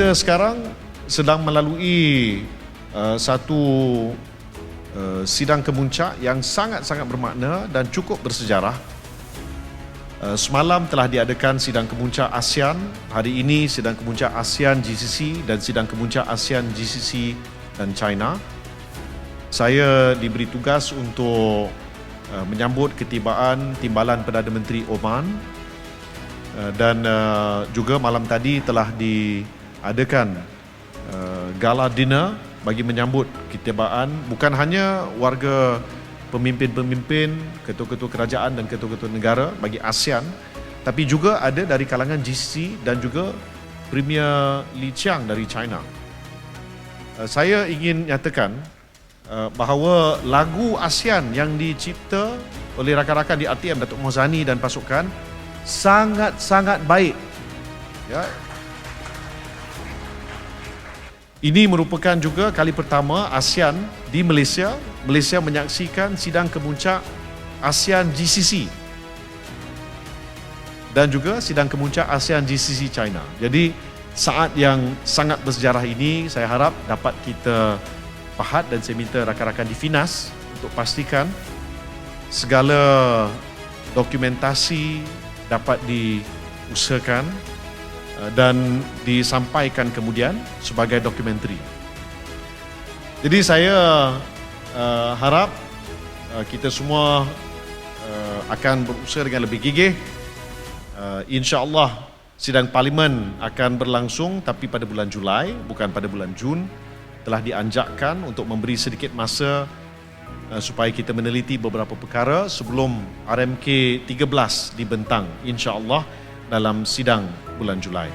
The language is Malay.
kita sekarang sedang melalui uh, satu uh, sidang kemuncak yang sangat-sangat bermakna dan cukup bersejarah. Uh, semalam telah diadakan sidang kemuncak ASEAN, hari ini sidang kemuncak ASEAN GCC dan sidang kemuncak ASEAN GCC dan China. Saya diberi tugas untuk uh, menyambut ketibaan Timbalan Perdana Menteri Oman uh, dan uh, juga malam tadi telah diadakan uh, gala dinner bagi menyambut ketibaan bukan hanya warga pemimpin-pemimpin, ketua-ketua kerajaan dan ketua-ketua negara bagi ASEAN tapi juga ada dari kalangan GCC dan juga Premier Li Qiang dari China. Uh, saya ingin nyatakan uh, bahawa lagu ASEAN yang dicipta oleh rakan-rakan di RTM Datuk Mohzani dan pasukan sangat-sangat baik. Ya. Ini merupakan juga kali pertama ASEAN di Malaysia Malaysia menyaksikan sidang kemuncak ASEAN GCC dan juga sidang kemuncak ASEAN GCC China. Jadi saat yang sangat bersejarah ini saya harap dapat kita pahat dan saya minta rakan-rakan di Finas untuk pastikan segala dokumentasi dapat diusahakan dan disampaikan kemudian sebagai dokumentari. Jadi saya uh, harap uh, kita semua uh, akan berusaha dengan lebih gigih. Uh, InsyaAllah sidang parlimen akan berlangsung tapi pada bulan Julai bukan pada bulan Jun telah dianjakkan untuk memberi sedikit masa uh, supaya kita meneliti beberapa perkara sebelum RMK 13 dibentang insya-Allah dalam sidang bulan Julai.